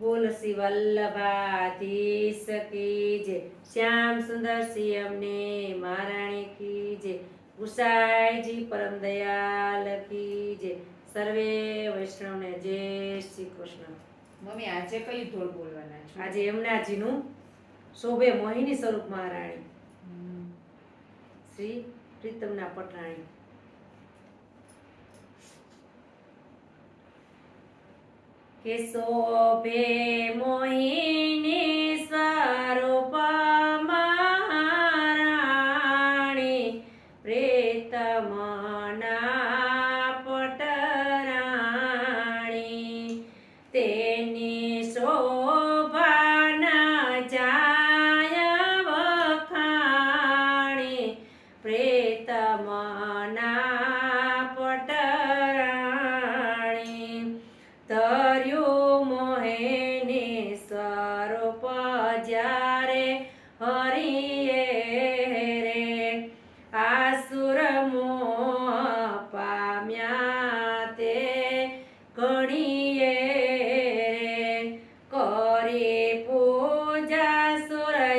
તુલસી વલ્લભાધીશ કી જય શ્યામ સુંદર સિંહ અમને મહારાણી કી જય ગુસાઈજી પરમ દયાલ કી જય સર્વે વૈષ્ણવને જય શ્રી કૃષ્ણ. મમ્મી આજે કઈ ધોળ બોલવાના છો? આજે એમનાજીનું શોભે મોહિની સ્વરૂપ મહારાણી. શ્રી પ્રીતમના પટરાણી. કે શોભે મોહિની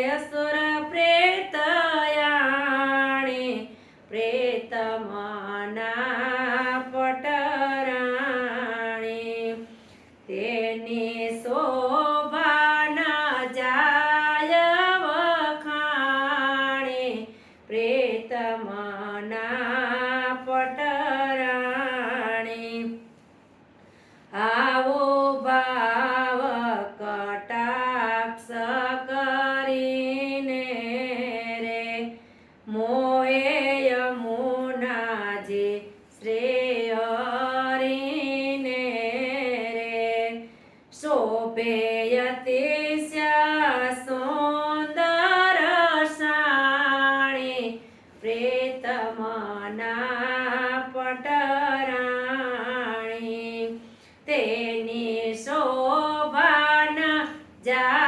Pastor. શ્રેય હરીને રે શોભેયતે સુંદર સાણી પ્રેતમના પટરાણી તેની શોભાન જાય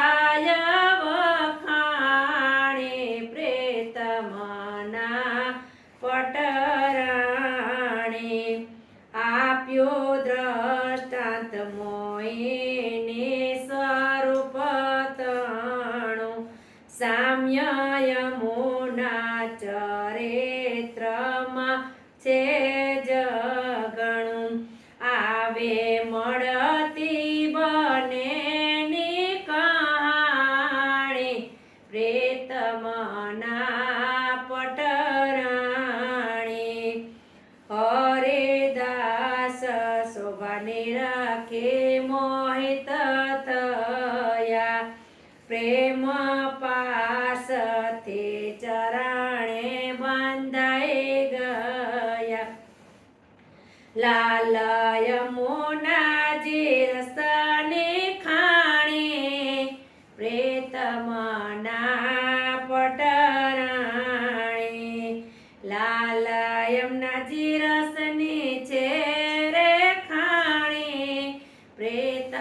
છે જગણું આવે મળતી બને કહાણી. પ્રેતમના પટરાણી. હરિદાસ શોભાને રાખે મોહિત થયા. પ્રેમ પાસથી ચરણે બંધાઈ લાલ યમુના જે રસને ખાણે પ્રેત મના પટરાણે. લાલ યમુના જે રસને છે રે ખાણે પ્રેત